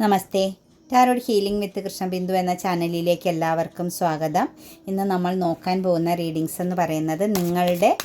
Namaste. Tarot healing with Krishnabindu എന്ന ചാനലിലേക്ക് എല്ലാവർക്കും സ്വാഗതം. ഇന്ന് നമ്മൾ നോക്കാൻ പോകുന്ന റീഡിങ്സ് എന്ന് പറയുന്നത് നിങ്ങളുടെ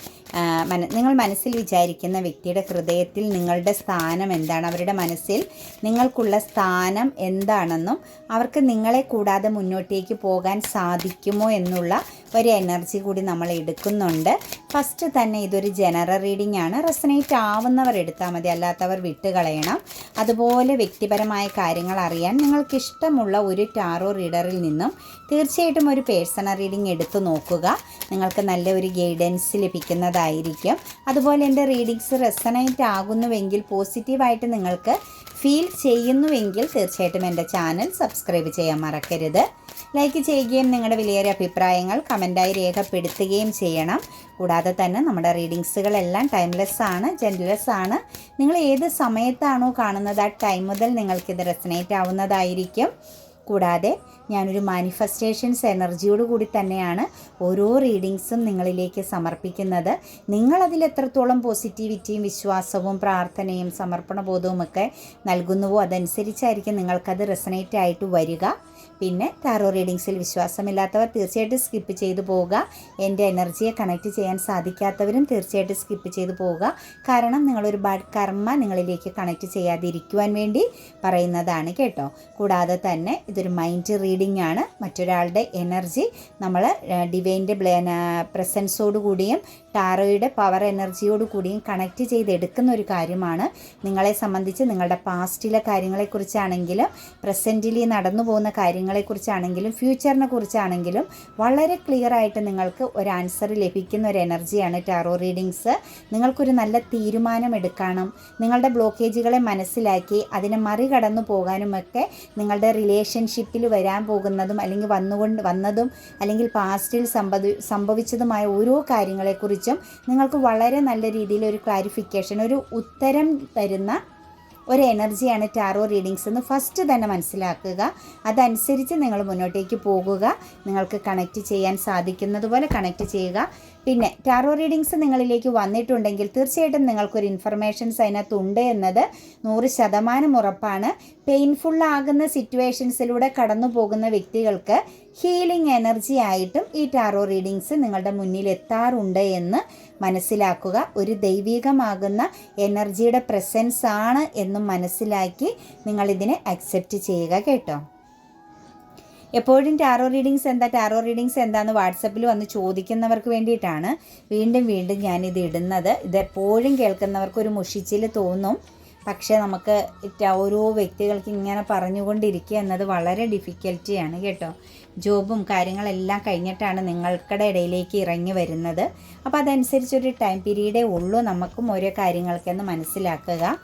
മന നിങ്ങൾ മനസ്സിൽ വിചാരിക്കുന്ന വ്യക്തിയുടെ ഹൃദയത്തിൽ നിങ്ങളുടെ സ്ഥാനം എന്താണ്? അവരുടെ മനസ്സിൽ നിങ്ങൾക്കുള്ള സ്ഥാനം എന്താണെന്നും അവർക്ക് നിങ്ങളെ കൂടാതെ മുന്നോട്ടേക്ക് പോകാൻ സാധിക്കുമോ എന്നുള്ള ഒരു എനർജി കൂടി നമ്മൾ എടുക്കുന്നുണ്ട്. ഫസ്റ്റ് തന്നെ ഇതൊരു ജനറൽ റീഡിംഗ് ആണ്. റെസനേറ്റ് ആവുന്നവർ എടുത്താൽ മതി. അല്ലാത്തവർ വിട്ടുകളയണം. അതുപോലെ വ്യക്തിപരമായ കാര്യങ്ങൾ അറിയാൻ നിങ്ങൾക്കിഷ്ടമുള്ള ഒരു ടാറോ റീഡറിൽ നിന്നും തീർച്ചയായിട്ടും ഒരു പേഴ്സണൽ റീഡിംഗ് എടുത്തു നോക്കുക. നിങ്ങൾക്ക് നല്ല ഒരു ഗൈഡൻസ് ലഭിക്കുന്നതായിരിക്കും. അതുപോലെ എന്റെ റീഡിങ്സ് റെസണേറ്റ് ആകുന്നുവെങ്കിൽ പോസിറ്റീവായിട്ട് നിങ്ങൾക്ക് ഫീൽ ചെയ്യുന്നുവെങ്കിൽ തീർച്ചയായിട്ടും എന്റെ ചാനൽ സബ്സ്ക്രൈബ് ചെയ്യാൻ മറക്കരുത്. ലൈക്ക് ചെയ്യുകയും നിങ്ങളുടെ വിലയേറിയ അഭിപ്രായങ്ങൾ കമന്റായി രേഖപ്പെടുത്തുകയും ചെയ്യണം. കൂടാതെ തന്നെ നമ്മുടെ റീഡിങ്സുകളെല്ലാം ടൈംലെസ് ആണ് ജെൻലെസ് ആണ്. നിങ്ങൾ ഏത് സമയത്താണോ കാണുന്നത് ആ ടൈം മുതൽ നിങ്ങൾക്കിത് റെസനേറ്റ് ആവുന്നതായിരിക്കും. കൂടാതെ ഞാനൊരു മാനിഫെസ്റ്റേഷൻസ് എനർജിയോട് കൂടി തന്നെയാണ് ഓരോ റീഡിങ്സും നിങ്ങളിലേക്ക് സമർപ്പിക്കുന്നത്. നിങ്ങളതിൽ എത്രത്തോളം പോസിറ്റിവിറ്റിയും വിശ്വാസവും പ്രാർത്ഥനയും സമർപ്പണബോധവും ഒക്കെ നൽകുന്നുവോ അതനുസരിച്ചായിരിക്കും നിങ്ങൾക്കത് റെസനേറ്റ് ആയിട്ട് വരിക. പിന്നെ ടാറോ റീഡിങ്സിൽ വിശ്വാസമില്ലാത്തവർ തീർച്ചയായിട്ടും സ്കിപ്പ് ചെയ്തു പോവുക. എന്റെ എനർജിയെ കണക്ട് ചെയ്യാൻ സാധിക്കാത്തവരും തീർച്ചയായിട്ടും സ്കിപ്പ് ചെയ്തു പോവുക. കാരണം നിങ്ങളൊരു ബാഡ് കർമ്മ നിങ്ങളിലേക്ക് കണക്ട് ചെയ്യാതിരിക്കുവാൻ വേണ്ടി പറയുന്നതാണ് കേട്ടോ. കൂടാതെ തന്നെ ഇതൊരു മൈൻഡ് റീഡിംഗ് ആണ്. മറ്റൊരാളുടെ എനർജി നമ്മൾ ഡിവൈന്റെ പ്രസൻസോട് കൂടിയും ടാറോയുടെ പവർ എനർജിയോട് കൂടിയും കണക്റ്റ് ചെയ്തെടുക്കുന്ന ഒരു കാര്യമാണ്. നിങ്ങളെ സംബന്ധിച്ച് നിങ്ങളുടെ പാസ്റ്റിലെ കാര്യങ്ങളെക്കുറിച്ചാണെങ്കിലും പ്രസന്റിൽ നടന്നു പോകുന്ന കാര്യങ്ങളെക്കുറിച്ചാണെങ്കിലും ഫ്യൂച്ചറിനെ കുറിച്ചാണെങ്കിലും വളരെ ക്ലിയർ ആയിട്ട് നിങ്ങൾക്ക് ഒരു ആൻസർ ലഭിക്കുന്ന ഒരു എനർജിയാണ് ടാറോ റീഡിങ്സ് നിങ്ങൾക്കൊരു നല്ല തീരുമാനം എടുക്കണം. നിങ്ങളുടെ ബ്ലോക്കേജുകളെ മനസ്സിലാക്കി അതിനെ മറികടന്നു പോകാനുമൊക്കെ നിങ്ങളുടെ റിലേഷൻഷിപ്പിൽ വരാൻ പോകുന്നതും അല്ലെങ്കിൽ വന്നുകൊണ്ട് വന്നതും അല്ലെങ്കിൽ പാസ്റ്റിൽ സംഭവി സംഭവിച്ചതുമായ ഓരോ കാര്യങ്ങളെക്കുറിച്ചും നിങ്ങൾക്ക് വളരെ നല്ല രീതിയിൽ ഒരു ക്ലാരിഫിക്കേഷൻ ഒരു ഉത്തരം തരുന്ന ഒരു എനർജിയാണ് ടാറോ റീഡിങ്സ് എന്ന് ഫസ്റ്റ് തന്നെ മനസ്സിലാക്കുക. അതനുസരിച്ച് നിങ്ങൾ മുന്നോട്ടേക്ക് പോകുക. നിങ്ങൾക്ക് കണക്റ്റ് ചെയ്യാൻ സാധിക്കുന്നത് പോലെ കണക്റ്റ് ചെയ്യുക. പിന്നെ ടാറോ റീഡിങ്സ് നിങ്ങളിലേക്ക് വന്നിട്ടുണ്ടെങ്കിൽ തീർച്ചയായിട്ടും നിങ്ങൾക്കൊരു ഇൻഫർമേഷൻസ് അതിനകത്തുണ്ട് എന്നത് നൂറ് ശതമാനം ഉറപ്പാണ്. പെയിൻഫുള്ളാകുന്ന സിറ്റുവേഷൻസിലൂടെ കടന്നു പോകുന്ന വ്യക്തികൾക്ക് ഹീലിംഗ് എനർജി ആയിട്ടും ഈ ടാറോ റീഡിങ്സ് നിങ്ങളുടെ മുന്നിൽ എത്താറുണ്ട് എന്ന് മനസ്സിലാക്കുക. ഒരു ദൈവികമാകുന്ന എനർജിയുടെ പ്രസൻസ് ആണ് എന്നും മനസ്സിലാക്കി നിങ്ങളിതിനെ അക്സെപ്റ്റ് ചെയ്യുക കേട്ടോ. എപ്പോഴും ടാറോ റീഡിങ്സ് എന്താ? ടാറോ റീഡിങ്സ് എന്താന്ന് വാട്സപ്പിൽ വന്ന് ചോദിക്കുന്നവർക്ക് വേണ്ടിയിട്ടാണ് വീണ്ടും വീണ്ടും ഞാനിത് ഇടുന്നത്. ഇത് എപ്പോഴും കേൾക്കുന്നവർക്ക് ഒരു മുഷിച്ചിൽ തോന്നും. പക്ഷേ നമുക്ക് ഓരോ വ്യക്തികൾക്ക് ഇങ്ങനെ പറഞ്ഞുകൊണ്ടിരിക്കുക എന്നത് വളരെ ഡിഫിക്കൽറ്റിയാണ് കേട്ടോ. ജോബും കാര്യങ്ങളെല്ലാം കഴിഞ്ഞിട്ടാണ് നിങ്ങൾക്കടെ ഇടയിലേക്ക് ഇറങ്ങി വരുന്നത്. അപ്പോൾ അതനുസരിച്ചൊരു ടൈം പീരീഡേ ഉള്ളൂ നമുക്കും ഓരോ കാര്യങ്ങൾക്കെന്ന് മനസ്സിലാക്കുക.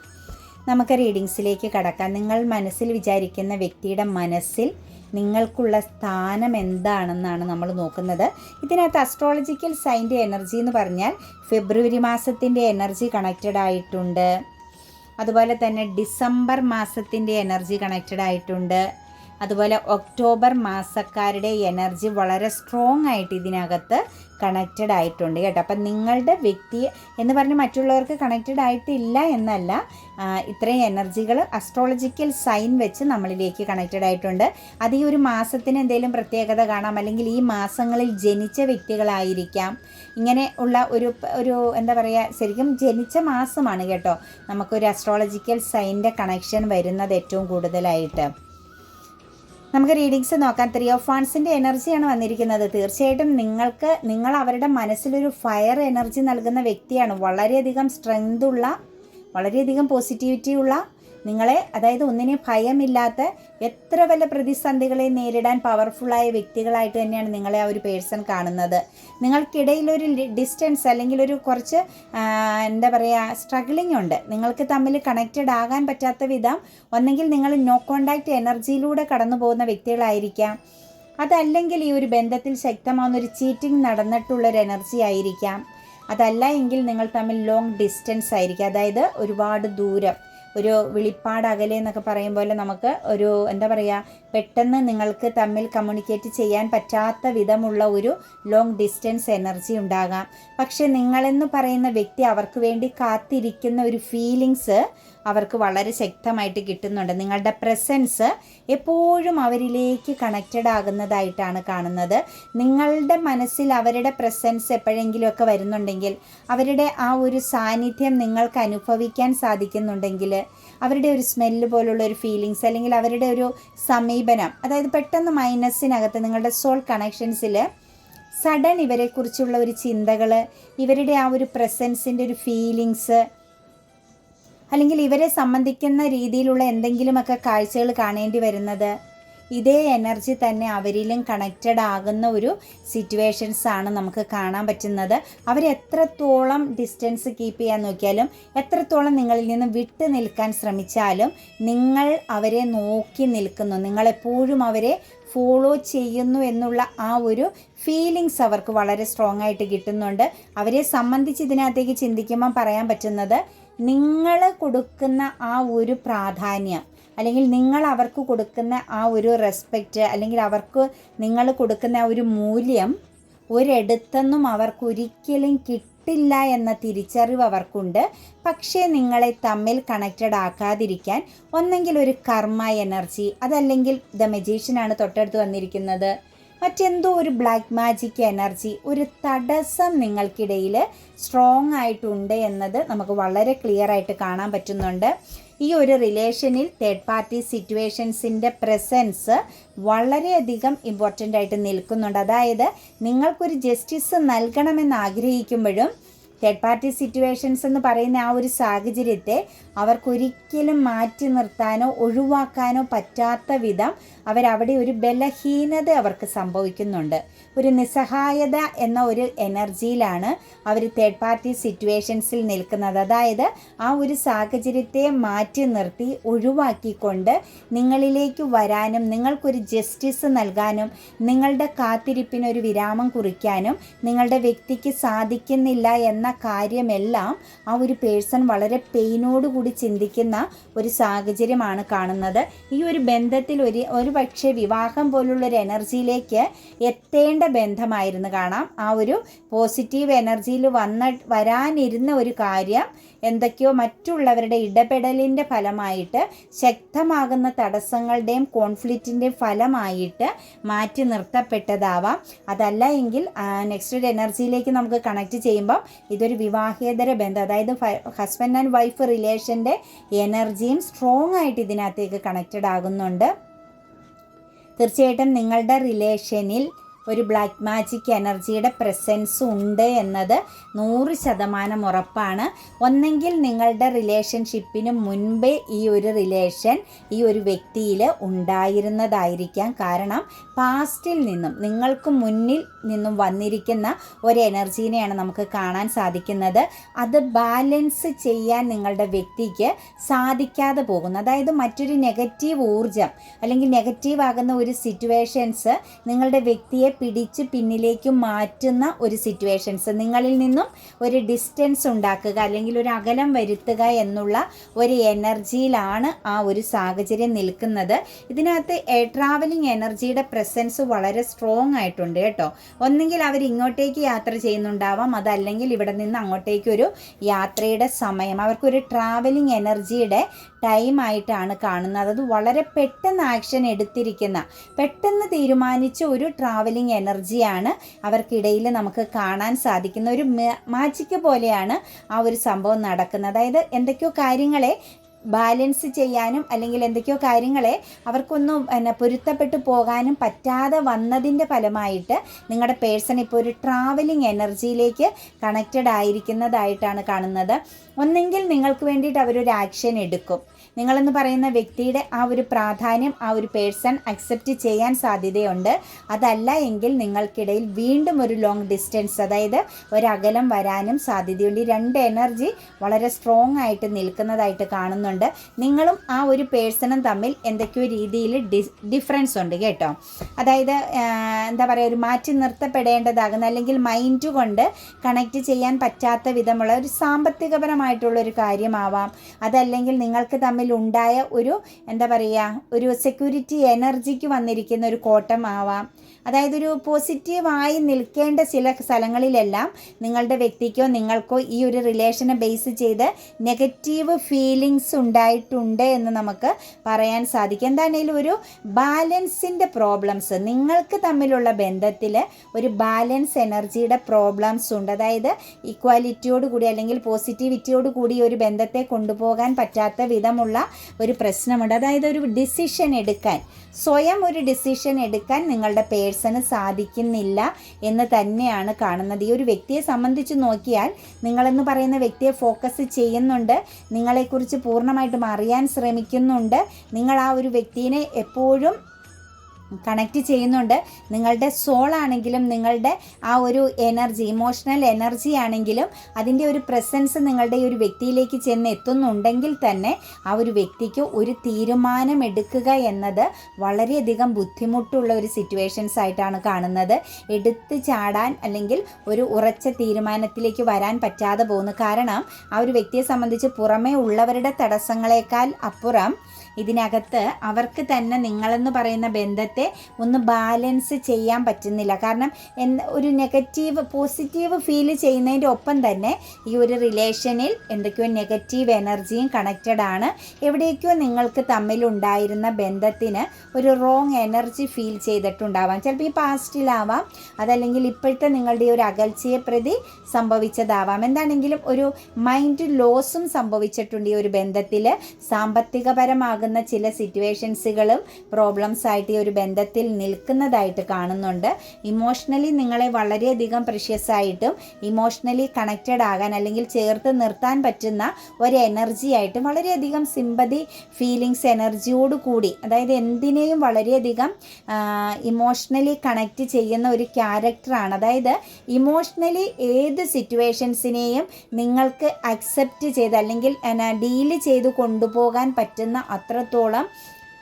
നമുക്ക് റീഡിങ്സിലേക്ക് കടക്കാം. നിങ്ങൾ മനസ്സിൽ വിചാരിക്കുന്ന വ്യക്തിയുടെ മനസ്സിൽ നിങ്ങൾക്കുള്ള സ്ഥാനം എന്താണെന്നാണ് നമ്മൾ നോക്കുന്നത്. ഇതിനകത്ത് അസ്ട്രോളജിക്കൽ സൈന്റെ എനർജി എന്ന് പറഞ്ഞാൽ ഫെബ്രുവരി മാസത്തിന്റെ എനർജി കണക്റ്റഡ് ആയിട്ടുണ്ട്. അതുപോലെ തന്നെ ഡിസംബർ മാസത്തിന്റെ എനർജി കണക്റ്റഡ് ആയിട്ടുണ്ട്. അതുപോലെ ഒക്ടോബർ മാസക്കാരുടെ എനർജി വളരെ സ്ട്രോങ് ആയിട്ട് ഇതിനകത്ത് കണക്റ്റഡ് ആയിട്ടുണ്ട് കേട്ടോ. അപ്പം നിങ്ങളുടെ വ്യക്തി എന്ന് പറഞ്ഞ് മറ്റുള്ളവർക്ക് കണക്റ്റഡ് ആയിട്ടില്ല എന്നല്ല ഇത്രയും എനർജികൾ അസ്ട്രോളജിക്കൽ സൈൻ വെച്ച് നമ്മളിലേക്ക് കണക്റ്റഡ് ആയിട്ടുണ്ട്. അത് ഈ ഒരു മാസത്തിന് എന്തെങ്കിലും പ്രത്യേകത കാണാം അല്ലെങ്കിൽ ഈ മാസങ്ങളിൽ ജനിച്ച വ്യക്തികളായിരിക്കാം. ഇങ്ങനെ ഉള്ള ഒരു ഒരു എന്താ പറയുക ശരിക്കും ജനിച്ച മാസമാണ് കേട്ടോ. നമുക്കൊരു അസ്ട്രോളജിക്കൽ സൈന്റെ കണക്ഷൻ വരുന്നത് ഏറ്റവും കൂടുതലായിട്ട്. നമുക്ക് റീഡിങ്സ് നോക്കാം. ത്രീ ഓഫ് ഫാൻസിന്റെ എനർജിയാണ് വന്നിരിക്കുന്നത്. തീർച്ചയായിട്ടും നിങ്ങൾക്ക് നിങ്ങൾ അവരുടെ മനസ്സിലൊരു ഫയർ എനർജി നൽകുന്ന വ്യക്തിയാണ്. വളരെയധികം സ്ട്രെങ്ത് ഉള്ള വളരെയധികം പോസിറ്റിവിറ്റി ഉള്ള നിങ്ങളെ അതായത് ഒന്നിനെ ഭയമില്ലാത്ത എത്ര വല്ല പ്രതിസന്ധികളെ നേരിടാൻ പവർഫുള്ളായ വ്യക്തികളായിട്ട് തന്നെയാണ് നിങ്ങളെ ആ ഒരു പേഴ്സൺ കാണുന്നത്. നിങ്ങൾക്കിടയിൽ ഒരു ഡിസ്റ്റൻസ് അല്ലെങ്കിൽ ഒരു കുറച്ച് എന്താ പറയുക സ്ട്രഗ്ലിംഗ് ഉണ്ട്. നിങ്ങൾക്ക് തമ്മിൽ കണക്റ്റഡ് ആകാൻ പറ്റാത്ത വിധം ഒന്നെങ്കിൽ നിങ്ങൾ നോ കോണ്ടാക്റ്റ് എനർജിയിലൂടെ കടന്നു പോകുന്ന വ്യക്തികളായിരിക്കാം. അതല്ലെങ്കിൽ ഈ ഒരു ബന്ധത്തിൽ ശക്തമാകുന്ന ഒരു ചീറ്റിംഗ് നടന്നിട്ടുള്ളൊരു എനർജി ആയിരിക്കാം. അതല്ല എങ്കിൽ നിങ്ങൾ തമ്മിൽ ലോങ് ഡിസ്റ്റൻസ് ആയിരിക്കും. അതായത് ഒരുപാട് ദൂരം. ഒരു വെളിപ്പാട് എന്നൊക്കെ പറയും പോലെ നമുക്ക് ഒരു എന്താ പറയുക പെട്ടെന്ന് നിങ്ങൾക്ക് തമ്മിൽ കമ്മ്യൂണിക്കേറ്റ് ചെയ്യാൻ പറ്റാത്ത വിധമുള്ള ഒരു ലോങ് ഡിസ്റ്റൻസ് എനർജി ഉണ്ടാകാം. പക്ഷെ നിങ്ങളെന്ന് പറയുന്ന വ്യക്തി അവർക്ക് വേണ്ടി കാത്തിരിക്കുന്ന ഒരു ഫീലിങ്സ് അവർക്ക് വളരെ ശക്തമായിട്ട് കിട്ടുന്നുണ്ട്. നിങ്ങളുടെ പ്രസൻസ് എപ്പോഴും അവരിലേക്ക് കണക്റ്റഡ് ആകുന്നതായിട്ടാണ് കാണുന്നത്. നിങ്ങളുടെ മനസ്സിൽ അവരുടെ പ്രസൻസ് എപ്പോഴെങ്കിലുമൊക്കെ വരുന്നുണ്ടെങ്കിൽ അവരുടെ ആ ഒരു സാന്നിധ്യം നിങ്ങൾക്ക് അനുഭവിക്കാൻ സാധിക്കുന്നുണ്ടെങ്കിൽ അവരുടെ ഒരു സ്മെല്ല് പോലുള്ള ഒരു ഫീലിങ്സ് അല്ലെങ്കിൽ അവരുടെ ഒരു സമീപനം അതായത് പെട്ടെന്ന് മൈനസിനകത്ത് നിങ്ങളുടെ സോൾ കണക്ഷൻസിൽ സഡൻ ഇവരെക്കുറിച്ചുള്ള ഒരു ചിന്തകൾ ഇവരുടെ ആ ഒരു പ്രസൻസിന്റെ ഒരു ഫീലിങ്സ് അല്ലെങ്കിൽ ഇവരെ സംബന്ധിക്കുന്ന രീതിയിലുള്ള എന്തെങ്കിലുമൊക്കെ കാഴ്ചകൾ കാണേണ്ടി വരുന്നത്? ഇതേ എനർജി തന്നെ അവരിലും കണക്റ്റഡ് ആകുന്ന ഒരു സിറ്റുവേഷൻസ് ആണ് നമുക്ക് കാണാൻ പറ്റുന്നത്. അവർ എത്രത്തോളം ഡിസ്റ്റൻസ് കീപ്പ് ചെയ്യാൻ നോക്കിയാലും എത്രത്തോളം നിങ്ങളിൽ നിന്ന് വിട്ടു നിൽക്കാൻ ശ്രമിച്ചാലും നിങ്ങൾ അവരെ നോക്കി നിൽക്കുന്നു. നിങ്ങളെപ്പോഴും അവരെ ഫോളോ ചെയ്യുന്നു എന്നുള്ള ആ ഒരു ഫീലിങ്സ് അവർക്ക് വളരെ സ്ട്രോങ് ആയിട്ട് കിട്ടുന്നുണ്ട്. അവരെ സംബന്ധിച്ച് ഇതിനകത്തേക്ക് ചിന്തിക്കുമ്പോൾ പറയാൻ പറ്റുന്നത് നിങ്ങൾ കൊടുക്കുന്ന ആ ഒരു പ്രാധാന്യം അല്ലെങ്കിൽ നിങ്ങൾ അവർക്ക് കൊടുക്കുന്ന ആ ഒരു റെസ്പെക്റ്റ് അല്ലെങ്കിൽ അവർക്ക് നിങ്ങൾ കൊടുക്കുന്ന ആ ഒരു മൂല്യം ഒരിടത്തൊന്നും അവർക്കൊരിക്കലും കിട്ടില്ല എന്ന തിരിച്ചറിവ് അവർക്കുണ്ട്. പക്ഷേ നിങ്ങളെ തമ്മിൽ കണക്റ്റഡ് ആക്കാതിരിക്കാൻ ഒന്നെങ്കിൽ ഒരു കർമ്മ എനർജി അതല്ലെങ്കിൽ ദ മെജീഷ്യനാണ് തൊട്ടടുത്ത് വന്നിരിക്കുന്നത്. മറ്റെന്തോ ഒരു ബ്ലാക്ക് മാജിക് എനർജി ഒരു തടസ്സം നിങ്ങൾക്കിടയിൽ സ്ട്രോങ് ആയിട്ടുണ്ട് എന്നത് നമുക്ക് വളരെ ക്ലിയർ ആയിട്ട് കാണാൻ പറ്റുന്നുണ്ട്. ഈ ഒരു റിലേഷനിൽ തേർഡ് പാർട്ടി സിറ്റുവേഷൻസിന്റെ പ്രസൻസ് വളരെയധികം ഇമ്പോർട്ടന്റ് ആയിട്ട് നിൽക്കുന്നുണ്ട്. അതായത് നിങ്ങൾക്കൊരു ജസ്റ്റിസ് നൽകണമെന്ന് ആഗ്രഹിക്കുമ്പോഴും തേർഡ് പാർട്ടി സിറ്റുവേഷൻസ് എന്ന് പറയുന്ന ആ ഒരു സാഹചര്യത്തെ അവർക്കൊരിക്കലും മാറ്റി നിർത്താനോ ഒഴിവാക്കാനോ പറ്റാത്ത വിധം അവരവിടെ ഒരു ബലഹീനത അവർക്ക് സംഭവിക്കുന്നുണ്ട്. ഒരു നിസ്സഹായത എന്ന ഒരു എനർജിയിലാണ് അവർ തേർഡ് പാർട്ടി സിറ്റുവേഷൻസിൽ നിൽക്കുന്നത്. അതായത് ആ ഒരു സാഹചര്യത്തെ മാറ്റി നിർത്തി ഒഴിവാക്കിക്കൊണ്ട് നിങ്ങളിലേക്ക് വരാനും നിങ്ങൾക്കൊരു ജസ്റ്റിസ് നൽകാനും നിങ്ങളുടെ കാത്തിരിപ്പിനൊരു വിരാമം കുറിക്കാനും നിങ്ങളുടെ വ്യക്തിക്ക് സാധിക്കുന്നില്ല എന്ന കാര്യമെല്ലാം ആ ഒരു പേഴ്സൺ വളരെ പെയിനോടുകൂടി ചിന്തിക്കുന്ന ഒരു സാഹചര്യമാണ് കാണുന്നത്. ഈ ഒരു ബന്ധത്തിൽ ഒരു ഒരു പക്ഷേ വിവാഹം പോലുള്ളൊരു എനർജിയിലേക്ക് എത്തേണ്ട ബന്ധമായിരുന്നു കാണാം. ആ ഒരു പോസിറ്റീവ് എനർജിയിൽ വന്ന വരാനിരുന്ന ഒരു കാര്യം എന്തൊക്കെയോ മറ്റുള്ളവരുടെ ഇടപെടലിന്റെ ഫലമായിട്ട് ശക്തമാകുന്ന തടസ്സങ്ങളുടെയും കോൺഫ്ലിക്റ്റിന്റെയും ഫലമായിട്ട് മാറ്റി നിർത്തപ്പെട്ടതാവാം. അതല്ല എങ്കിൽ നെക്സ്റ്റ് ഒരു എനർജിയിലേക്ക് നമുക്ക് കണക്ട് ചെയ്യുമ്പം ഇതൊരു വിവാഹേതര ബന്ധം. അതായത് ഹസ്ബൻഡ് ആൻഡ് വൈഫ് റിലേഷന്റെ എനർജിയും സ്ട്രോങ് ആയിട്ട് ഇതിനകത്തേക്ക് കണക്റ്റഡ് ആകുന്നുണ്ട്. തീർച്ചയായിട്ടും നിങ്ങളുടെ റിലേഷനിൽ ഒരു ബ്ലാക്ക് മാജിക് എനർജിയുടെ പ്രസൻസ് ഉണ്ട് എന്നത് നൂറ് ശതമാനം ഉറപ്പാണ്. ഒന്നെങ്കിൽ നിങ്ങളുടെ റിലേഷൻഷിപ്പിന് മുൻപേ ഈ ഒരു റിലേഷൻ ഈ ഒരു വ്യക്തിയിൽ ഉണ്ടായിരുന്നതായിരിക്കാം. കാരണം പാസ്റ്റിൽ നിന്നും നിങ്ങൾക്ക് മുന്നിൽ നിന്നും വന്നിരിക്കുന്ന ഒരു എനർജീനെയാണ് നമുക്ക് കാണാൻ സാധിക്കുന്നത്. അത് ബാലൻസ് ചെയ്യാൻ നിങ്ങളുടെ വ്യക്തിക്ക് സാധിക്കാതെ പോകുന്നു. അതായത് മറ്റൊരു നെഗറ്റീവ് ഊർജം അല്ലെങ്കിൽ നെഗറ്റീവ് ആകുന്ന ഒരു സിറ്റുവേഷൻസ് നിങ്ങളുടെ വ്യക്തിയെ പിടിച്ച് പിന്നിലേക്ക് മാറ്റുന്ന ഒരു സിറ്റുവേഷൻസ് നിങ്ങളിൽ നിന്നും ഒരു ഡിസ്റ്റൻസ് ഉണ്ടാക്കുക അല്ലെങ്കിൽ ഒരു അകലം വരുത്തുക എന്നുള്ള ഒരു എനർജിയിലാണ് ആ ഒരു സാഹചര്യം നിൽക്കുന്നത്. ഇതിനകത്ത് ട്രാവലിംഗ് എനർജിയുടെ പ്രസൻസ് വളരെ സ്ട്രോങ് ആയിട്ടുണ്ട് കേട്ടോ. ഒന്നെങ്കിൽ അവർ ഇങ്ങോട്ടേക്ക് യാത്ര ചെയ്യുന്നുണ്ടാവാം അതല്ലെങ്കിൽ ഇവിടെ നിന്ന് അങ്ങോട്ടേക്കൊരു യാത്രയുടെ സമയം അവർക്കൊരു ട്രാവലിംഗ് എനർജിയുടെ ടൈം ആയിട്ടാണ് കാണുന്നത്. അത് വളരെ പെട്ടെന്ന് ആക്ഷൻ എടുത്തിരിക്കുന്ന പെട്ടെന്ന് തീരുമാനിച്ച ഒരു ട്രാവലിംഗ് എനർജിയാണ് അവർക്കിടയിൽ നമുക്ക് കാണാൻ സാധിക്കുന്ന ഒരു മാജിക്ക് പോലെയാണ് ആ ഒരു സംഭവം നടക്കുന്നത്. അതായത് എന്തൊക്കെയോ കാര്യങ്ങളെ ബാലൻസ് ചെയ്യാനും അല്ലെങ്കിൽ എന്തൊക്കെയോ കാര്യങ്ങളെ അവർക്കൊന്നും പിന്നെ പൊരുത്തപ്പെട്ടു പോകാനും പറ്റാതെ വന്നതിന്റെ ഫലമായിട്ട് നിങ്ങളുടെ പേഴ്സൺ ഇപ്പോൾ ഒരു ട്രാവലിംഗ് എനർജിയിലേക്ക് കണക്റ്റഡ് ആയിരിക്കുന്നതായിട്ടാണ് കാണുന്നത്. ഒന്നെങ്കിൽ നിങ്ങൾക്ക് വേണ്ടിയിട്ട് അവരൊരു ആക്ഷൻ എടുക്കും. നിങ്ങളെന്ന് പറയുന്ന വ്യക്തിയുടെ ആ ഒരു പ്രാധാന്യം ആ ഒരു പേഴ്സൺ അക്സെപ്റ്റ് ചെയ്യാൻ സാധ്യതയുണ്ട്. അതല്ല എങ്കിൽ നിങ്ങൾക്കിടയിൽ വീണ്ടും ഒരു ലോങ് ഡിസ്റ്റൻസ് അതായത് ഒരകലം വരാനും സാധ്യതയുണ്ട്. ഈ രണ്ട് എനർജി വളരെ സ്ട്രോങ് ആയിട്ട് നിൽക്കുന്നതായിട്ട് കാണുന്നുണ്ട്. നിങ്ങളും ആ ഒരു പേഴ്സണും തമ്മിൽ എന്തൊക്കെയോ രീതിയിൽ ഡിഫറൻസ് ഉണ്ട് കേട്ടോ. അതായത് എന്താ പറയുക ഒരു മാറ്റി നിർത്തപ്പെടേണ്ടതാകുന്ന അല്ലെങ്കിൽ മൈൻഡ് കൊണ്ട് കണക്റ്റ് ചെയ്യാൻ പറ്റാത്ത വിധമുള്ള ഒരു സാമ്പത്തികപരമായിട്ടുള്ള ഒരു കാര്യമാവാം. അതല്ലെങ്കിൽ നിങ്ങൾക്ക് തമ്മിലുണ്ടായ ഒരു എന്താ പറയുക ഒരു സെക്യൂരിറ്റി എനർജിക്ക് വന്നിരിക്കുന്ന ഒരു കോട്ടം ആവാം അതായത് ഒരു പോസിറ്റീവായി നിൽക്കേണ്ട ചില സ്ഥലങ്ങളിലെല്ലാം നിങ്ങളുടെ വ്യക്തിക്കോ നിങ്ങൾക്കോ ഈ ഒരു റിലേഷനെ ബേസ് ചെയ്ത് നെഗറ്റീവ് ഫീലിങ്സ് ഉണ്ടായിട്ടുണ്ട് എന്ന് നമുക്ക് പറയാൻ സാധിക്കും. എന്താണെങ്കിലും ഒരു ബാലൻസിന്റെ പ്രോബ്ലംസ് നിങ്ങൾക്ക് തമ്മിലുള്ള ബന്ധത്തിൽ ഒരു ബാലൻസ് എനർജിയുടെ പ്രോബ്ലംസ് ഉണ്ട്. അതായത് ഇക്വാലിറ്റിയോട് കൂടി അല്ലെങ്കിൽ പോസിറ്റിവിറ്റിയോട് കൂടി ഒരു ബന്ധത്തെ കൊണ്ടുപോകാൻ പറ്റാത്ത വിധമുള്ള ഒരു പ്രശ്നമുണ്ട്. അതായത് ഒരു ഡിസിഷൻ എടുക്കാൻ സ്വയം ഒരു ഡിസിഷൻ എടുക്കാൻ നിങ്ങളുടെ പേഴ്സണ് സാധിക്കുന്നില്ല എന്ന് തന്നെയാണ് കാണുന്നത്. ഈ ഒരു വ്യക്തിയെ സംബന്ധിച്ച് നോക്കിയാൽ നിങ്ങളെന്ന് പറയുന്ന വ്യക്തിയെ ഫോക്കസ് ചെയ്യുന്നുണ്ട്. നിങ്ങളെക്കുറിച്ച് പൂർണമായിട്ടും അറിയാൻ ശ്രമിക്കുന്നുണ്ട്. നിങ്ങൾ ആ ഒരു വ്യക്തിയെ എപ്പോഴും കണക്റ്റ് ചെയ്യുന്നുണ്ട്. നിങ്ങളുടെ സോൾ ആണെങ്കിലും നിങ്ങളുടെ ആ ഒരു എനർജി ഇമോഷണൽ എനർജി ആണെങ്കിലും അതിന്റെ ഒരു പ്രസൻസ് നിങ്ങളുടെ ഒരു വ്യക്തിയിലേക്ക് ചെന്ന് എത്തുന്നുണ്ടെങ്കിൽ തന്നെ ആ ഒരു വ്യക്തിക്ക് ഒരു തീരുമാനം എടുക്കുക എന്നത് വളരെയധികം ബുദ്ധിമുട്ടുള്ള ഒരു സിറ്റുവേഷൻസ് ആയിട്ടാണ് കാണുന്നത്. എടുത്ത് ചാടാൻ അല്ലെങ്കിൽ ഒരു ഉറച്ച തീരുമാനത്തിലേക്ക് വരാൻ പറ്റാതെ പോകുന്നു കാരണം ആ ഒരു വ്യക്തിയെ സംബന്ധിച്ച് പുറമേ ഉള്ളവരുടെ തടസ്സങ്ങളെക്കാൾ അപ്പുറം ഇതിനകത്ത് അവർക്ക് തന്നെ നിങ്ങളെന്ന് പറയുന്ന ബന്ധത്തെ ഒന്ന് ബാലൻസ് ചെയ്യാൻ പറ്റുന്നില്ല. കാരണം ഒരു നെഗറ്റീവ് പോസിറ്റീവ് ഫീൽ ചെയ്യുന്നതിന്റെ ഒപ്പം തന്നെ ഈ ഒരു റിലേഷനിൽ എന്തൊക്കെയോ നെഗറ്റീവ് എനർജിയും കണക്റ്റഡ് ആണ്. എവിടേക്കോ നിങ്ങൾക്ക് തമ്മിലുണ്ടായിരുന്ന ബന്ധത്തിന് ഒരു റോങ് എനർജി ഫീൽ ചെയ്തിട്ടുണ്ടാവാം. ചിലപ്പോൾ ഈ പാസ്റ്റിലാവാം അതല്ലെങ്കിൽ ഇപ്പോഴത്തെ നിങ്ങളുടെ ഒരു അകൽച്ചയെ പ്രതി സംഭവിച്ചതാവാം. എന്താണെങ്കിലും ഒരു മൈൻഡ് ലോസും സംഭവിച്ചിട്ടുണ്ട് ഈ ഒരു ബന്ധത്തിൽ സാമ്പത്തികപരമാകുന്ന ചില സിറ്റുവേഷൻസുകളും പ്രോബ്ലംസ് ആയിട്ട് ഈ ഒരു ബന്ധത്തിൽ നിൽക്കുന്നതായിട്ട് കാണുന്നുണ്ട്. ഇമോഷണലി നിങ്ങളെ വളരെയധികം പ്രഷ്യസ് ആയിട്ടും ഇമോഷണലി കണക്റ്റഡ് ആകാൻ അല്ലെങ്കിൽ ചേർത്ത് നിർത്താൻ പറ്റുന്ന ഒരു എനർജി ആയിട്ടും വളരെയധികം സിമ്പതി ഫീലിങ്സ് എനർജിയോട് കൂടി അതായത് എന്തിനേയും വളരെയധികം ഇമോഷണലി കണക്റ്റ് ചെയ്യുന്ന ഒരു ക്യാരക്ടറാണ് അതായത് ഇമോഷണലി ഏത് സിറ്റുവേഷൻസിനെയും നിങ്ങൾക്ക് അക്സെപ്റ്റ് ചെയ്ത് അല്ലെങ്കിൽ ഡീൽ ചെയ്ത് കൊണ്ടുപോകാൻ പറ്റുന്ന അത്രത്തോളം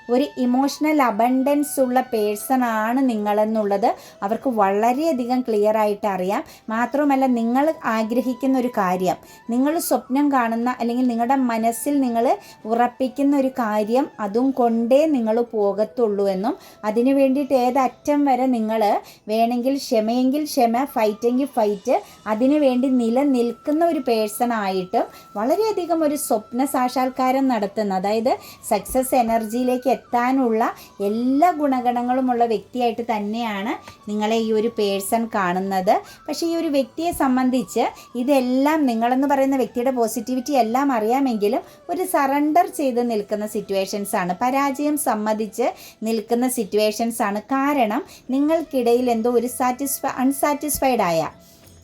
ഒരു ഇമോഷണൽ അബണ്ടൻസ് ഉള്ള പേഴ്സൺ ആണ് നിങ്ങളെന്നുള്ളത് അവർക്ക് വളരെയധികം ക്ലിയർ ആയിട്ട് അറിയാം. മാത്രമല്ല നിങ്ങൾ ആഗ്രഹിക്കുന്ന ഒരു കാര്യം നിങ്ങൾ സ്വപ്നം കാണുന്ന അല്ലെങ്കിൽ നിങ്ങളുടെ മനസ്സിൽ നിങ്ങൾ ഉറപ്പിക്കുന്ന ഒരു കാര്യം അതും കൊണ്ടേ നിങ്ങൾ പോകത്തുള്ളൂ എന്നും അതിനു വേണ്ടിയിട്ട് ഏതറ്റം വരെ നിങ്ങൾ വേണമെങ്കിൽ ക്ഷമയെങ്കിൽ ക്ഷമ ഫൈറ്റെങ്കിൽ ഫൈറ്റ് അതിനു വേണ്ടി നിലനിൽക്കുന്ന ഒരു പേഴ്സൺ ആയിട്ടും വളരെയധികം ഒരു സ്വപ്ന സാക്ഷാത്കാരം നടത്തുന്ന അതായത് സക്സസ് എനർജിയിലേക്ക് എത്താനുള്ള എല്ലാ ഗുണഗണങ്ങളുമുള്ള വ്യക്തിയായിട്ട് തന്നെയാണ് നിങ്ങളെ ഈ ഒരു പേഴ്സൺ കാണുന്നത്. പക്ഷേ ഈ ഒരു വ്യക്തിയെ സംബന്ധിച്ച് ഇതെല്ലാം നിങ്ങളെന്ന് പറയുന്ന വ്യക്തിയുടെ പോസിറ്റിവിറ്റി എല്ലാം അറിയാമെങ്കിലും ഒരു സറണ്ടർ ചെയ്ത് നിൽക്കുന്ന സിറ്റുവേഷൻസ് ആണ്. പരാജയം സമ്മതിച്ച് നിൽക്കുന്ന സിറ്റുവേഷൻസ് ആണ്. കാരണം നിങ്ങൾക്കിടയിൽ എന്തോ ഒരു സാറ്റിസ്ഫൈ അൺസാറ്റിസ്ഫൈഡ് ആയ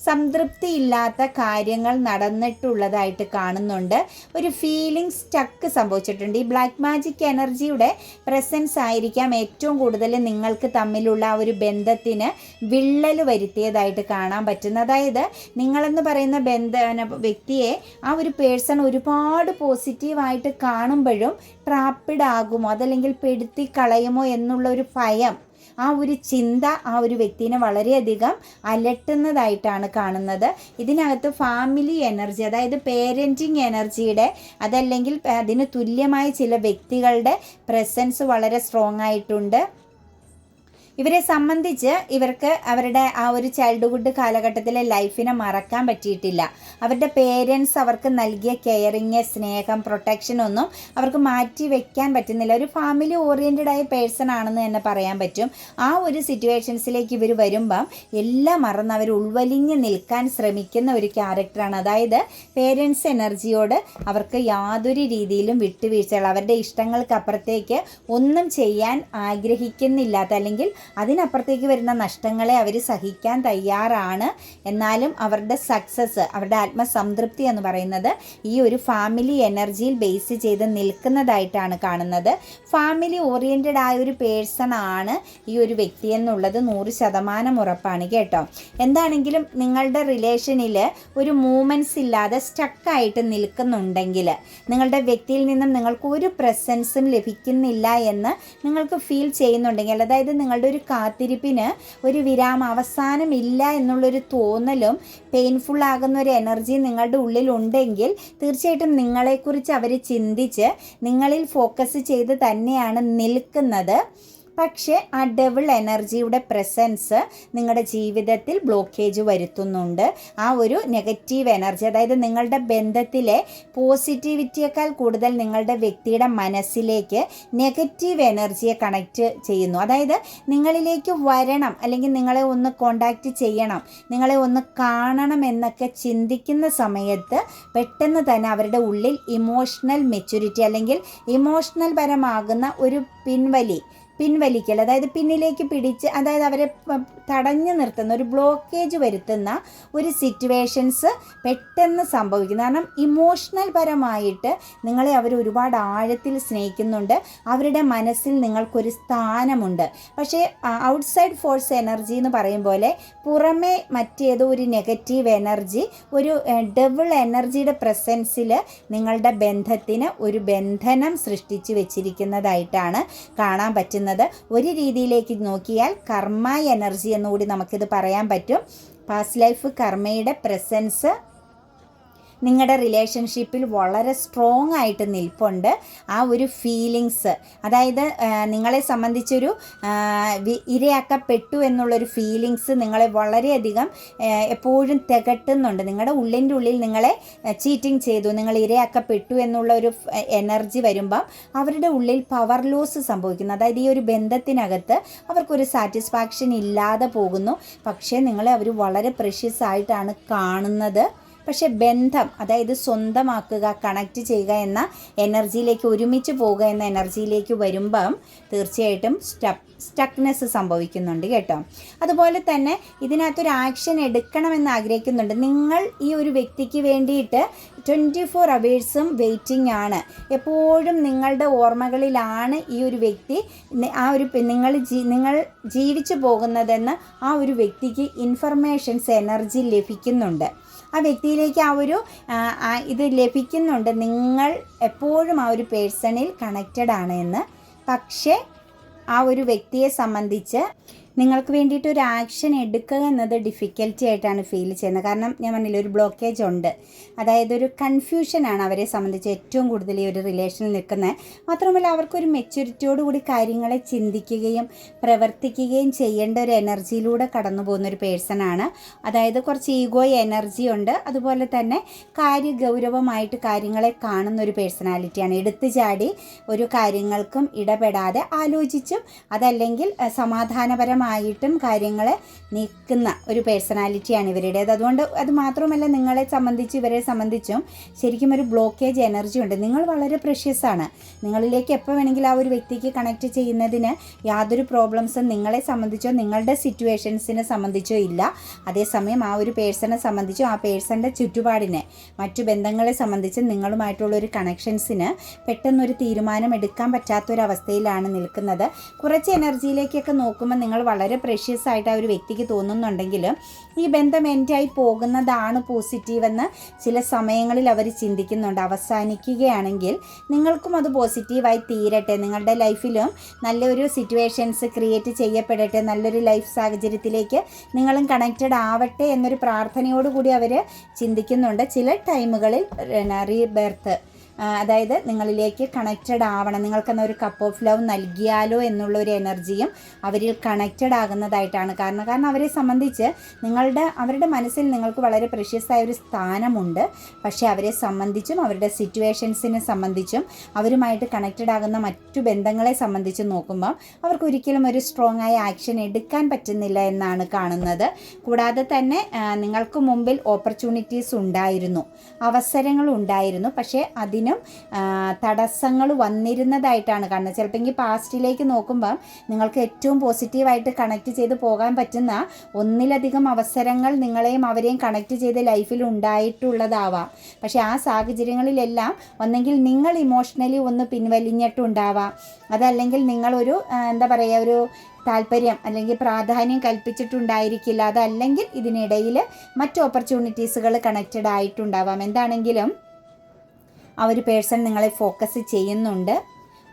സംതൃപ്തിയില്ലാത്ത കാര്യങ്ങൾ നടന്നിട്ടുള്ളതായിട്ട് കാണുന്നുണ്ട്. ഒരു ഫീലിംഗ് സ്റ്റക്ക് സംഭവിച്ചിട്ടുണ്ട്. ഈ ബ്ലാക്ക് മാജിക് എനർജിയുടെ പ്രസൻസ് ആയിരിക്കാം ഏറ്റവും കൂടുതൽ നിങ്ങൾക്ക് തമ്മിലുള്ള ആ ഒരു ബന്ധത്തിന് വിള്ളൽ വരുത്തിയതായിട്ട് കാണാൻ പറ്റുന്നത്. അതായത് നിങ്ങളെന്ന് പറയുന്ന ബന്ധ വ്യക്തിയെ ആ ഒരു പേഴ്സൺ ഒരുപാട് പോസിറ്റീവായിട്ട് കാണുമ്പോഴും ട്രാപ്പിഡ് ആകുമോ? അതല്ലെങ്കിൽ പെടുത്തി കളയുമോ എന്നുള്ള ഒരു ഭയം ആ ഒരു ചിന്ത ആ ഒരു വ്യക്തിനെ വളരെയധികം അലട്ടുന്നതായിട്ടാണ് കാണുന്നത്. ഇതിനകത്ത് ഫാമിലി എനർജി അതായത് പേരന്റിങ് എനർജിയുടെ അതല്ലെങ്കിൽ അതിന് തുല്യമായ ചില വ്യക്തികളുടെ പ്രസൻസ് വളരെ സ്ട്രോങ് ആയിട്ടുണ്ട്. ഇവരെ സംബന്ധിച്ച് ഇവർക്ക് അവരുടെ ആ ഒരു ചൈൽഡ്ഹുഡ് കാലഘട്ടത്തിലെ ലൈഫിനെ മറക്കാൻ പറ്റിയിട്ടില്ല. അവരുടെ പേരൻസ് അവർക്ക് നൽകിയ കെയറിങ് സ്നേഹം പ്രൊട്ടക്ഷൻ ഒന്നും അവർക്ക് മാറ്റി വെക്കാൻ പറ്റുന്നില്ല. ഒരു ഫാമിലി ഓറിയന്റഡ് ആയ പേഴ്സൺ ആണെന്ന് തന്നെ പറയാൻ പറ്റും. ആ ഒരു സിറ്റുവേഷൻസിലേക്ക് ഇവർ വരുമ്പം എല്ലാം മറന്ന് അവർ ഉൾവലിഞ്ഞ് നിൽക്കാൻ ശ്രമിക്കുന്ന ഒരു ക്യാരക്ടറാണ് അതായത് പേരൻസ് എനർജിയോട് അവർക്ക് യാതൊരു രീതിയിലും വിട്ടുവീഴ്ചകൾ അവരുടെ ഇഷ്ടങ്ങൾക്കപ്പുറത്തേക്ക് ഒന്നും ചെയ്യാൻ ആഗ്രഹിക്കുന്നില്ലാത്ത അല്ലെങ്കിൽ അതിനപ്പുറത്തേക്ക് വരുന്ന നഷ്ടങ്ങളെ അവർ സഹിക്കാൻ തയ്യാറാണ്. എന്നാലും അവരുടെ സക്സസ് അവരുടെ ആത്മസംതൃപ്തി എന്ന് പറയുന്നത് ഈ ഒരു ഫാമിലി എനർജിയിൽ ബേസ് ചെയ്ത് നിൽക്കുന്നതായിട്ടാണ് കാണുന്നത്. ഫാമിലി ഓറിയന്റഡ് ആയ ഒരു പേഴ്സൺ ആണ് ഈ ഒരു വ്യക്തി എന്നുള്ളത് നൂറ് ശതമാനം ഉറപ്പാണ് കേട്ടോ. എന്താണെങ്കിലും നിങ്ങളുടെ റിലേഷനിൽ ഒരു മൂമെന്റ്സ് ഇല്ലാതെ സ്റ്റക്കായിട്ട് നിൽക്കുന്നുണ്ടെങ്കിൽ നിങ്ങളുടെ വ്യക്തിയിൽ നിന്നും നിങ്ങൾക്ക് ഒരു പ്രസൻസും ലഭിക്കുന്നില്ല എന്ന് നിങ്ങൾക്ക് ഫീൽ ചെയ്യുന്നുണ്ടെങ്കിൽ അതായത് നിങ്ങളുടെ ഒരു കാത്തിരിപ്പിന് ഒരു വിരാമ അവസാനമില്ല എന്നുള്ളൊരു തോന്നലും പെയിൻഫുൾ ആകുന്ന ഒരു എനർജി നിങ്ങളുടെ ഉള്ളിലുണ്ടെങ്കിൽ തീർച്ചയായിട്ടും നിങ്ങളെക്കുറിച്ച് അവർ ചിന്തിച്ച് നിങ്ങളിൽ ഫോക്കസ് ചെയ്ത് തന്നെയാണ് നിൽക്കുന്നത്. പക്ഷേ ആ ഡബിൾ എനർജിയുടെ പ്രസൻസ് നിങ്ങളുടെ ജീവിതത്തിൽ ബ്ലോക്കേജ് വരുത്തുന്നുണ്ട്. ആ ഒരു നെഗറ്റീവ് എനർജി അതായത് നിങ്ങളുടെ ബന്ധത്തിലെ പോസിറ്റിവിറ്റിയേക്കാൾ കൂടുതൽ നിങ്ങളുടെ വ്യക്തിയുടെ മനസ്സിലേക്ക് നെഗറ്റീവ് എനർജിയെ കണക്റ്റ് ചെയ്യുന്നു. അതായത് നിങ്ങളിലേക്ക് വരണം അല്ലെങ്കിൽ നിങ്ങളെ ഒന്ന് കോണ്ടാക്റ്റ് ചെയ്യണം നിങ്ങളെ ഒന്ന് കാണണം എന്നൊക്കെ ചിന്തിക്കുന്ന സമയത്ത് പെട്ടെന്ന് തന്നെ അവരുടെ ഉള്ളിൽ ഇമോഷണൽ മെച്യൂരിറ്റി അല്ലെങ്കിൽ ഇമോഷണൽ പരമാകുന്ന ഒരു പിൻവലി പിൻവലിക്കൽ അതായത് പിന്നിലേക്ക് പിടിച്ച് അതായത് അവരെ തടഞ്ഞു നിർത്തുന്ന ഒരു ബ്ലോക്കേജ് വരുത്തുന്ന ഒരു സിറ്റുവേഷൻസ് പെട്ടെന്ന് സംഭവിക്കുന്നു. കാരണം ഇമോഷണൽ പരമായിട്ട് നിങ്ങളെ അവർ ഒരുപാട് ആഴത്തിൽ സ്നേഹിക്കുന്നുണ്ട്. അവരുടെ മനസ്സിൽ നിങ്ങൾക്കൊരു സ്ഥാനമുണ്ട്. പക്ഷേ ഔട്ട്സൈഡ് ഫോഴ്സ് എനർജി എന്ന് പറയും പോലെ പുറമേ മറ്റേതോ ഒരു നെഗറ്റീവ് എനർജി ഒരു ഡബിൾ എനർജിയുടെ പ്രസൻസിൽ നിങ്ങളുടെ ബന്ധത്തിന് ഒരു ബന്ധനം സൃഷ്ടിച്ചു വെച്ചിരിക്കുന്നതായിട്ടാണ് കാണാൻ പറ്റുന്നത്. വരുന്നത് ഒരു രീതിയിലേക്ക് നോക്കിയാൽ കർമ്മ എനർജി എന്നുകൂടി നമുക്കിത് പറയാൻ പറ്റും. പാസ്റ്റ് ലൈഫ് കർമ്മയുടെ പ്രസൻസ് നിങ്ങളുടെ റിലേഷൻഷിപ്പിൽ വളരെ സ്ട്രോങ് ആയിട്ട് നിൽപ്പുണ്ട്. ആ ഒരു ഫീലിങ്സ് അതായത് നിങ്ങളെ സംബന്ധിച്ചൊരു ഇരയാക്കപ്പെട്ടു എന്നുള്ളൊരു ഫീലിങ്സ് നിങ്ങളെ വളരെയധികം എപ്പോഴും തികട്ടുന്നുണ്ട്. നിങ്ങളുടെ ഉള്ളിന്റെ ഉള്ളിൽ നിങ്ങളെ ചീറ്റിംഗ് ചെയ്തു നിങ്ങൾ ഇരയാക്കപ്പെട്ടു എന്നുള്ള ഒരു എനർജി വരുമ്പം അവരുടെ ഉള്ളിൽ പവർ ലോസ് സംഭവിക്കുന്നു. അതായത് ഈ ഒരു ബന്ധത്തിനകത്ത് അവർക്കൊരു സാറ്റിസ്ഫാക്ഷൻ ഇല്ലാതെ പോകുന്നു. പക്ഷേ നിങ്ങളെ അവർ വളരെ പ്രഷ്യസ് ആയിട്ടാണ് കാണുന്നത്. പക്ഷെ ബന്ധം അതായത് സ്വന്തമാക്കുക കണക്റ്റ് ചെയ്യുക എന്ന എനർജിയിലേക്ക് ഒരുമിച്ച് പോവുക എന്ന എനർജിയിലേക്ക് വരുമ്പം തീർച്ചയായിട്ടും സ്റ്റപ്പ് സ്റ്റക്നെസ് സംഭവിക്കുന്നുണ്ട് കേട്ടോ. അതുപോലെ തന്നെ ഇതിനകത്തൊരു ആക്ഷൻ എടുക്കണമെന്ന് ആഗ്രഹിക്കുന്നുണ്ട്. നിങ്ങൾ ഈ ഒരു വ്യക്തിക്ക് വേണ്ടിയിട്ട് ട്വന്റി ഫോർ അവേഴ്സും വെയിറ്റിംഗ് ആണ്. എപ്പോഴും നിങ്ങളുടെ ഓർമ്മകളിലാണ് ഈ ഒരു വ്യക്തി ആ ഒരു നിങ്ങൾ നിങ്ങൾ ജീവിച്ചു പോകുന്നതെന്ന് ആ ഒരു വ്യക്തിക്ക് ഇൻഫർമേഷൻസ് എനർജി ലഭിക്കുന്നുണ്ട്. ആ വ്യക്തിയിലേക്ക് ആ ഒരു ഇത് ലഭിക്കുന്നുണ്ട്. നിങ്ങൾ എപ്പോഴും ആ ഒരു പേഴ്സണിൽ കണക്റ്റഡ് ആണ് എന്ന്. പക്ഷേ ആ ഒരു വ്യക്തിയെ സംബന്ധിച്ച് നിങ്ങൾക്ക് വേണ്ടിയിട്ട് ഒരു ആക്ഷൻ എടുക്കുക എന്നത് ഡിഫിക്കൽറ്റി ആയിട്ടാണ് ഫീൽ ചെയ്യുന്നത്. കാരണം ഞാൻ പറഞ്ഞില്ല ഒരു ബ്ലോക്കേജ് ഉണ്ട്. അതായത് ഒരു കൺഫ്യൂഷനാണ് അവരെ സംബന്ധിച്ച് ഏറ്റവും കൂടുതൽ ഈ ഒരു റിലേഷനിൽ നിൽക്കുന്നത്. മാത്രമല്ല അവർക്കൊരു മെച്യൂരിറ്റിയോടുകൂടി കാര്യങ്ങളെ ചിന്തിക്കുകയും പ്രവർത്തിക്കുകയും ചെയ്യേണ്ട ഒരു എനർജിയിലൂടെ കടന്നു പോകുന്ന ഒരു പേഴ്സണാണ് അതായത് കുറച്ച് ഈഗോ എനർജി ഉണ്ട്. അതുപോലെ തന്നെ കാര്യഗൗരവമായിട്ട് കാര്യങ്ങളെ കാണുന്ന ഒരു പേഴ്സണാലിറ്റിയാണ് എടുത്തു ചാടി ഒരു കാര്യങ്ങൾക്കും ഇടപെടാതെ ആലോചിച്ചും അതല്ലെങ്കിൽ സമാധാനപരമായി സ്വന്തമായിട്ടും കാര്യങ്ങൾ നിൽക്കുന്ന ഒരു പേഴ്സണാലിറ്റിയാണ് ഇവരുടേത്. അതുകൊണ്ട് അത് മാത്രമല്ല നിങ്ങളെ സംബന്ധിച്ച് ഇവരെ സംബന്ധിച്ചും ശരിക്കും ഒരു ബ്ലോക്കേജ് എനർജി ഉണ്ട്. നിങ്ങൾ വളരെ പ്രഷ്യസ് ആണ്. നിങ്ങളിലേക്ക് എപ്പോൾ വേണമെങ്കിലും ആ ഒരു വ്യക്തിക്ക് കണക്ട് ചെയ്യുന്നതിന് യാതൊരു പ്രോബ്ലംസും നിങ്ങളെ സംബന്ധിച്ചോ നിങ്ങളുടെ സിറ്റുവേഷൻസിനെ സംബന്ധിച്ചോ ഇല്ല. അതേസമയം ആ ഒരു പേഴ്സണെ സംബന്ധിച്ചോ ആ പേഴ്സന്റെ ചുറ്റുപാടിനെ മറ്റു ബന്ധങ്ങളെ സംബന്ധിച്ച് നിങ്ങളുമായിട്ടുള്ള ഒരു കണക്ഷൻസിന് പെട്ടെന്നൊരു തീരുമാനം എടുക്കാൻ പറ്റാത്തൊരവസ്ഥയിലാണ് നിൽക്കുന്നത്. കുറച്ച് എനർജിയിലേക്കൊക്കെ നോക്കുമ്പോൾ നിങ്ങൾ വളരെ പ്രഷ്യസ് ആയിട്ട് ആ ഒരു വ്യക്തിക്ക് തോന്നുന്നുണ്ടെങ്കിൽ ഈ ബന്ധം എൻഡായി പോകുന്നതാണ് പോസിറ്റീവെന്ന് ചില സമയങ്ങളിൽ അവർ ചിന്തിക്കുന്നുണ്ട്. അവസാനിക്കുകയാണെങ്കിൽ നിങ്ങൾക്കും അത് പോസിറ്റീവായി തീരട്ടെ. നിങ്ങളുടെ ലൈഫിലും നല്ലൊരു സിറ്റുവേഷൻസ് ക്രിയേറ്റ് ചെയ്യപ്പെടട്ടെ. നല്ലൊരു ലൈഫ് സാഹചര്യത്തിലേക്ക് നിങ്ങളും കണക്റ്റഡ് ആവട്ടെ എന്നൊരു പ്രാർത്ഥനയോടുകൂടി അവർ ചിന്തിക്കുന്നുണ്ട്. ചില ടൈമുകളിൽ റീബർത്ത് അതായത് നിങ്ങളിലേക്ക് കണക്റ്റഡ് ആവണം. നിങ്ങൾക്കെന്ന ഒരു കപ്പ് ഓഫ് ലവ് നൽകിയാലോ എന്നുള്ള ഒരു എനർജിയും അവരിൽ കണക്റ്റഡ് ആകുന്നതായിട്ടാണ് കാരണം. കാരണം അവരെ സംബന്ധിച്ച് നിങ്ങളുടെ അവരുടെ മനസ്സിൽ നിങ്ങൾക്ക് വളരെ പ്രഷ്യസായ ഒരു സ്ഥാനമുണ്ട്. പക്ഷേ അവരെ സംബന്ധിച്ചും അവരുടെ സിറ്റുവേഷൻസിനെ സംബന്ധിച്ചും അവരുമായിട്ട് കണക്റ്റഡ് ആകുന്ന മറ്റു ബന്ധങ്ങളെ സംബന്ധിച്ച് നോക്കുമ്പോൾ അവർക്ക് ഒരിക്കലും ഒരു സ്ട്രോങ് ആയ ആക്ഷൻ എടുക്കാൻ പറ്റുന്നില്ല എന്നാണ് കാണുന്നത്. കൂടാതെ തന്നെ നിങ്ങൾക്ക് മുമ്പിൽ ഓപ്പർച്യൂണിറ്റീസ് ഉണ്ടായിരുന്നു. അവസരങ്ങൾ ഉണ്ടായിരുന്നു. പക്ഷേ അതിന് അതിനും തടസ്സങ്ങൾ വന്നിരുന്നതായിട്ടാണ് കാണുന്നത്. ചിലപ്പോൾ പാസ്റ്റിലേക്ക് നോക്കുമ്പം നിങ്ങൾക്ക് ഏറ്റവും പോസിറ്റീവായിട്ട് കണക്ട് ചെയ്ത് പോകാൻ പറ്റുന്ന ഒന്നിലധികം അവസരങ്ങൾ നിങ്ങളെയും അവരെയും കണക്ട് ചെയ്ത് ലൈഫിൽ ഉണ്ടായിട്ടുള്ളതാവാം. പക്ഷേ ആ സാഹചര്യങ്ങളിലെല്ലാം ഒന്നെങ്കിൽ നിങ്ങൾ ഇമോഷണലി ഒന്ന് പിൻവലിഞ്ഞിട്ടുണ്ടാവാം. അതല്ലെങ്കിൽ നിങ്ങളൊരു എന്താ പറയുക ഒരു താല്പര്യം അല്ലെങ്കിൽ പ്രാധാന്യം കൽപ്പിച്ചിട്ടുണ്ടായിരിക്കില്ല. അതല്ലെങ്കിൽ ഇതിനിടയിൽ മറ്റ് ഓപ്പർച്യൂണിറ്റീസുകൾ കണക്റ്റഡ് ആയിട്ടുണ്ടാവാം എന്താണെങ്കിലും ആ ഒരു പേഴ്സൺ നിങ്ങളെ ഫോക്കസ് ചെയ്യുന്നുണ്ട്.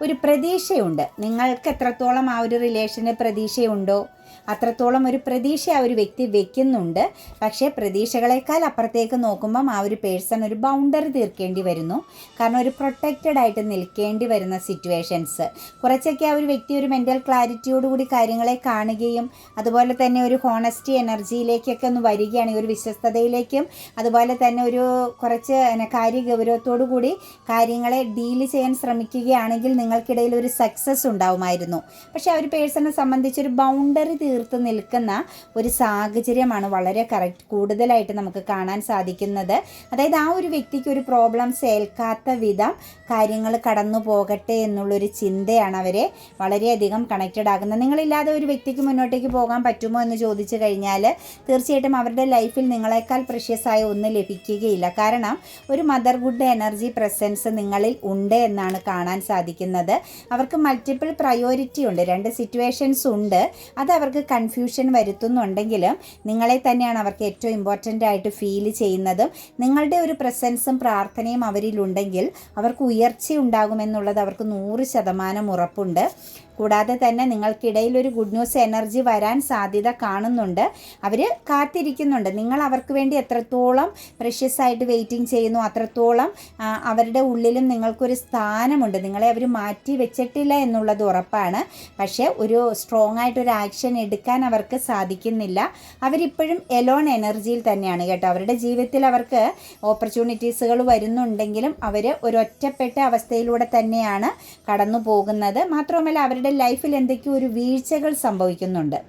ഒരു പ്രതീക്ഷയുണ്ട്. നിങ്ങൾക്ക് എത്രത്തോളം ആ ഒരു റിലേഷന് പ്രതീക്ഷയുണ്ടോ അത്രത്തോളം ഒരു പ്രതീക്ഷ ആ ഒരു വ്യക്തി വെക്കുന്നുണ്ട്. പക്ഷേ പ്രതീക്ഷകളെക്കാൾ അപ്പുറത്തേക്ക് നോക്കുമ്പം ആ ഒരു പേഴ്സൺ ഒരു ബൗണ്ടറി തീർക്കേണ്ടി വരുന്നു. കാരണം ഒരു പ്രൊട്ടക്റ്റഡ് ആയിട്ട് നിൽക്കേണ്ടി വരുന്ന സിറ്റുവേഷൻസ് കുറച്ചൊക്കെ ആ ഒരു വ്യക്തി ഒരു മെന്റൽ ക്ലാരിറ്റിയോടുകൂടി കാര്യങ്ങളെ കാണുകയും അതുപോലെ തന്നെ ഒരു ഹോണസ്റ്റി എനർജിയിലേക്കൊക്കെ ഒന്ന് വരികയാണെങ്കിൽ ഒരു വിശ്വസ്തതയിലേക്കും അതുപോലെ തന്നെ ഒരു കുറച്ച് കാര്യ കാര്യഗൗരവത്തോടു കൂടി കാര്യങ്ങളെ ഡീൽ ചെയ്യാൻ ശ്രമിക്കുകയാണെങ്കിൽ നിങ്ങൾക്കിടയിൽ ഒരു സക്സസ് ഉണ്ടാവുമായിരുന്നു. പക്ഷേ ആ ഒരു പേഴ്സണെ സംബന്ധിച്ചൊരു ബൗണ്ടറി തീർത്ത് നിൽക്കുന്ന ഒരു സാഹചര്യമാണ് വളരെ കറക്റ്റ് കൂടുതലായിട്ട് നമുക്ക് കാണാൻ സാധിക്കുന്നത്. അതായത് ആ ഒരു വ്യക്തിക്ക് ഒരു പ്രോബ്ലംസ് ഏൽക്കാത്ത വിധം കാര്യങ്ങൾ കടന്നു പോകട്ടെ എന്നുള്ളൊരു ചിന്തയാണ് അവരെ വളരെയധികം കണക്റ്റഡ് ആകുന്നത് നിങ്ങളില്ലാതെ ഒരു വ്യക്തിക്ക് മുന്നോട്ടേക്ക് പോകാൻ പറ്റുമോ എന്ന് ചോദിച്ചു കഴിഞ്ഞാൽ തീർച്ചയായിട്ടും അവരുടെ ലൈഫിൽ നിങ്ങളെക്കാൾ പ്രഷ്യസായ ഒന്നും ലഭിക്കുകയില്ല. കാരണം ഒരു മദർഹുഡ് എനർജി പ്രസൻസ് നിങ്ങളിൽ ഉണ്ട് എന്നാണ് കാണാൻ സാധിക്കുന്നത്. അവർക്ക് മൾട്ടിപ്പിൾ പ്രയോറിറ്റി ഉണ്ട്. രണ്ട് സിറ്റുവേഷൻസ് ഉണ്ട്. അത് കൺഫ്യൂഷൻ വരുത്തുന്നുണ്ടെങ്കിലും നിങ്ങളെ തന്നെയാണ് അവർക്ക് ഏറ്റവും ഇമ്പോർട്ടന്റ് ആയിട്ട് ഫീൽ ചെയ്യുന്നതും. നിങ്ങളുടെ ഒരു പ്രസൻസും പ്രാർത്ഥനയും അവരിലുണ്ടെങ്കിൽ അവർക്ക് ഉയർച്ച ഉണ്ടാകുമെന്നുള്ളത് അവർക്ക് നൂറ് ശതമാനം ഉറപ്പുണ്ട്. കൂടാതെ തന്നെ നിങ്ങൾക്കിടയിൽ ഒരു ഗുഡ് ന്യൂസ് എനർജി വരാൻ സാധ്യത കാണുന്നുണ്ട്. അവർ കാത്തിരിക്കുന്നുണ്ട്. നിങ്ങൾ അവർക്ക് വേണ്ടി എത്രത്തോളം പ്രഷ്യസ് ആയിട്ട് വെയിറ്റിംഗ് ചെയ്യുന്നു അത്രത്തോളം അവരുടെ ഉള്ളിലും നിങ്ങൾക്കൊരു സ്ഥാനമുണ്ട്. നിങ്ങളെ അവർ മാറ്റി വെച്ചിട്ടില്ല എന്നുള്ളത് ഉറപ്പാണ്. പക്ഷേ ഒരു സ്ട്രോങ് ആയിട്ടൊരു ആക്ഷൻ എടുക്കാൻ അവർക്ക് സാധിക്കുന്നില്ല. അവരിപ്പോഴും എലോൺ എനർജിയിൽ തന്നെയാണ് കേട്ടോ. അവരുടെ ജീവിതത്തിൽ അവർക്ക് ഓപ്പർച്യൂണിറ്റീസുകൾ വരുന്നുണ്ടെങ്കിലും അവർ ഒരൊറ്റപ്പെട്ട അവസ്ഥയിലൂടെ തന്നെയാണ് കടന്നു പോകുന്നത്. മാത്രമല്ല അവരുടെ ലൈഫിൽ എന്തൊക്കെയോ ഒരു വീഴ്ചകൾ സംഭവിക്കുന്നുണ്ട്.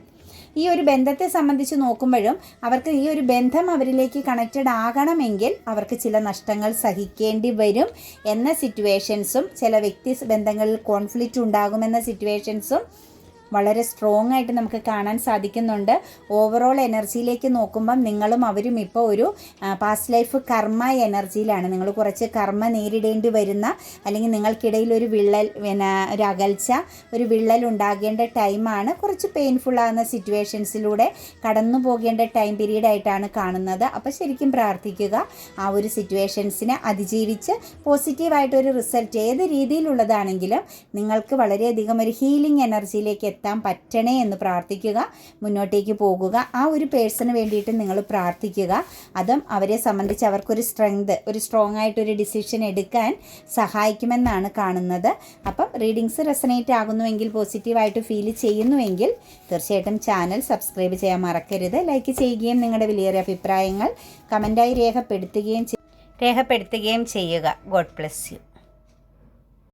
ഈ ഒരു ബന്ധത്തെ സംബന്ധിച്ച് നോക്കുമ്പോഴും അവർക്ക് ഈ ഒരു ബന്ധം അവരിലേക്ക് കണക്റ്റഡ് ആകണമെങ്കിൽ അവർക്ക് ചില നഷ്ടങ്ങൾ സഹിക്കേണ്ടി വരും എന്ന സിറ്റുവേഷൻസും ചില വ്യക്തി ബന്ധങ്ങളിൽ കോൺഫ്ലിക്റ്റ് ഉണ്ടാകുമെന്ന സിറ്റുവേഷൻസും വളരെ സ്ട്രോങ് ആയിട്ട് നമുക്ക് കാണാൻ സാധിക്കുന്നുണ്ട്. ഓവറോൾ എനർജിയിലേക്ക് നോക്കുമ്പം നിങ്ങളും അവരും ഇപ്പോൾ ഒരു പാസ്റ്റ് ലൈഫ് കർമ്മ എനർജിയിലാണ് നിങ്ങൾ കുറച്ച് കർമ്മ നേരിടേണ്ടി വരുന്ന അല്ലെങ്കിൽ നിങ്ങൾക്കിടയിൽ ഒരു വിള്ളൽ പിന്നെ ഒരു അകൽച്ച ഒരു വിള്ളൽ ഉണ്ടാകേണ്ട ടൈമാണ് കുറച്ച് പെയിൻഫുൾ ആകുന്ന സിറ്റുവേഷൻസിലൂടെ കടന്നു പോകേണ്ട ടൈം പീരീഡ് ആയിട്ടാണ് കാണുന്നത്. അപ്പോൾ ശരിക്കും പ്രാർത്ഥിക്കുക. ആ ഒരു സിറ്റുവേഷൻസിനെ അതിജീവിച്ച് പോസിറ്റീവായിട്ടൊരു റിസൾട്ട് ഏത് രീതിയിലുള്ളതാണെങ്കിലും നിങ്ങൾക്ക് വളരെയധികം ഒരു ഹീലിംഗ് എനർജിയിലേക്ക് എത്താൻ പറ്റണേ എന്ന് പ്രാർത്ഥിക്കുക മുന്നോട്ടേക്ക് പോകുക. ആ ഒരു പേഴ്സണ് വേണ്ടിയിട്ട് നിങ്ങൾ പ്രാർത്ഥിക്കുക. അതും അവരെ സംബന്ധിച്ച് അവർക്കൊരു സ്ട്രെങ്ത് ഒരു സ്ട്രോങ് ആയിട്ടൊരു ഡിസിഷൻ എടുക്കാൻ സഹായിക്കുമെന്നാണ് കാണുന്നത്. അപ്പം റീഡിങ്സ് റെസനേറ്റ് ആകുന്നുവെങ്കിൽ പോസിറ്റീവായിട്ട് ഫീൽ ചെയ്യുന്നുവെങ്കിൽ തീർച്ചയായിട്ടും ചാനൽ സബ്സ്ക്രൈബ് ചെയ്യാൻ മറക്കരുത്. ലൈക്ക് ചെയ്യുകയും നിങ്ങളുടെ വിലയേറിയ അഭിപ്രായങ്ങൾ കമന്റായി രേഖപ്പെടുത്തുകയും രേഖപ്പെടുത്തുകയും ചെയ്യുക. God plus U